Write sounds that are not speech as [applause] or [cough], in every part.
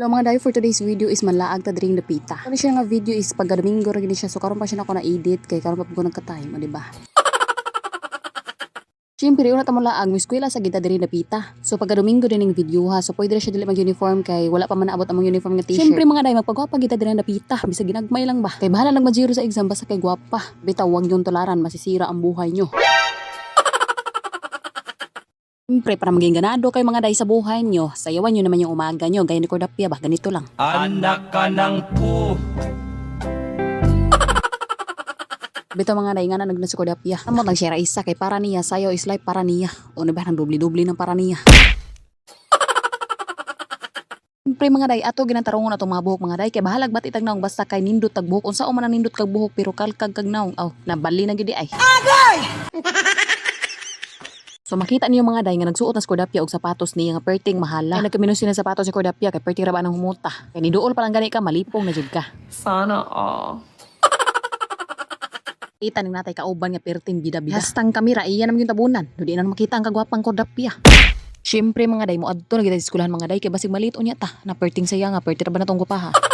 Hello mga day, for today's video is manlaag ta dring napita. Ano siya nga video is pagka Domingo ra gini siya so karon pa siya na ako na edit kay karon pa po ko nagka-time, di ba? [laughs] Siyempre, una ta mo laag, may eskwela sa gita diri napita. So pagka Domingo din ang video ha, so pwede siya dili mag-uniform kay wala pa man naabot among uniform nga t-shirt. Siyempre mga day, magpagwapa gita diri napita, bisa ginagmay lang ba? Kay bahala lang mag-zero sa exam basta kay gwapa. Bitaw wag yung tularan, masisira ang buhay nyo. Siyempre, para maging ganado kay mga day sa buhay nyo, sayawan nyo naman yung umaga nyo, gaya ni Cordapia ba, ganito lang. Anak ka ng pu. Bito mga day nga na nagna si Cordapia. Amo nang share isa kay para niya, sayo is life para niya. O na ba, nang dubli-dubli ng para niya. Siyempre mga day, ato ginantarungon atong mga buhok mga day, kay bahalag ba't itag naong basta kay nindot tag buhok. Unsa o man nindot kag buhok pero kalkag kag naong. Aw, nabali na gidi ay. So makita niyo mga day nga nagsuot na si Cordapia og sapatos niya nga perting mahala. Kaya nagkaminos na sapatos si Cordapia kay perting ra ba nang humuta. Kay niduol pa lang gani ka malipong na jud ka. Sana all. [laughs] Kita ning natay kauban nga perting bida-bida. Hastang kamera iya naman yung tabunan. Dudi na makita ang kagwapang Cordapia. Siyempre mga day mo adto na kita sa eskwelahan mga day kay basig maliit unya ta. Na perting saya nga perting ra ba natong gupaha.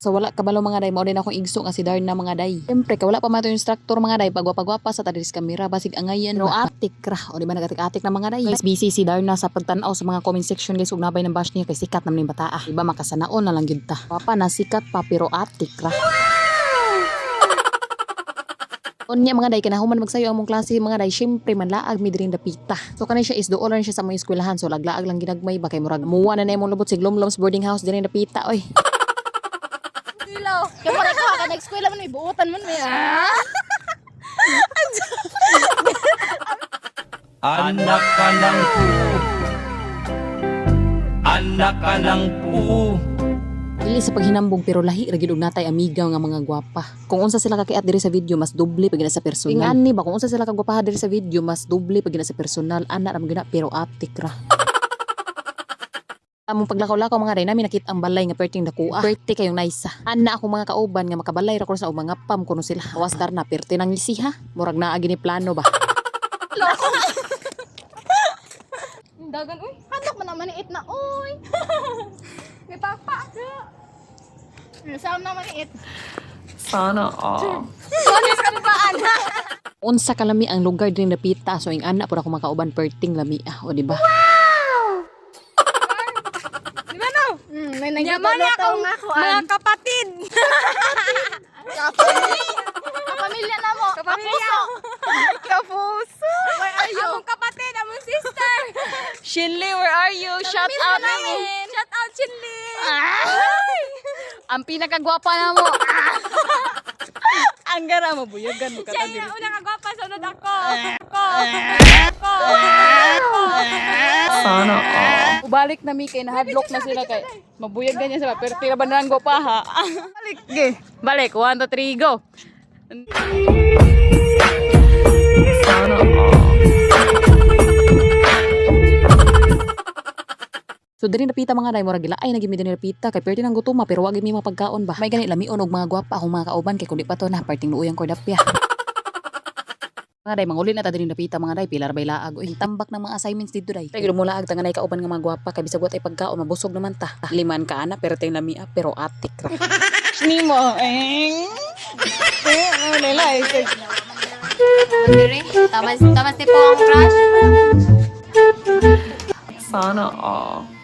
So wala kabalo mga day, mao din akong igso nga si Darna mga day. Siyempre kay wala pa man to instructor mga day, pagwapa-gwapa sa tadis kamera, basig angayan. No atik ra, o di ba nagatik-atik na mga day. Mas busy si Darna sa pagtanaw sa mga comment section guys, ug nabay ng bash niya kay sikat naman yung bataa. Di ba makasanaon na lang gyud ta. Papa na sikat pa pero atik ra. Unya mga day kinahuman magsayo among klase mga day syempre manlaag mi diri dapita. So kanay siya is dool siya sa mga eskwelahan so laglaag lang ginagmay ba kay murag muwa na na imong lubot sig Lomloms boarding house diri dapita oy. Kilo. Kaya mo ikaw ka nag-eskwela man may buutan man may ah. Anak ka ng pu. Anak ka ng pu. Dili sa paghinambong pero lahi ra gyud og natay amiga nga mga gwapa. Kung unsa sila kakiat diri sa video mas doble pag sa personal. Ingani ba kung unsa sila kagwapaha diri sa video mas doble pag sa personal ana ra gina pero atik ra. Among paglakaw-lakaw mga day namin nakita ang balay nga perting dakuha. Perte kayong naisa. Ana ako mga kauban nga makabalay ra ko sa mga pam kuno sila. Awas dar na perte nang isiha. Murag naa gini plano ba. [laughs] Dagan uy. Handok man naman it na uy. [laughs] may papa. Sam naman it. Sana all. Sonis ka pa ana. Unsa kalami ang lugar din napita so ing ana pud ako makauban perting lami ah o di ba? Di Yaman akong mga kapatid. Kapamilya na mo. Kapamilya. Kapuso. Where are you? Among kapatid, among sister. Shinli, where are you? Shout out namin. Shout out, Chinli. Ang pinakagwapa na mo. ang gara mo, buyagan mo Siya yung unang agwapa, sunod ako. Ako. Ako. Sana all. Ubalik na mi kay nahadlok na sila kay mabuyag ganyan sila pero tira ba na ang gwapa ha. [laughs] Balik, ge. Balik, 1 2 3 go. Sana. So diri napita mga day murag gila ay nagimi din napita kay perti nang gutuma pero wag mi mapagkaon ba. May gani lamion og mga gwapa akong mga kauban kay kundi pa to na parting luuyang kordapya. Mga day, manguli na ta din napita mga day, pilar bay laag. Uy, tambak ng mga assignments dito day. Tay mula ag tanganay kauban nga mga gwapa kay bisag ay pagkaon mabusog naman ta. Liman ka ana pero tay lamia pero atik ra. [laughs] Nimo eh. Eh, ano nila eh. Tamas, tamas tipo ang crush. Sana all.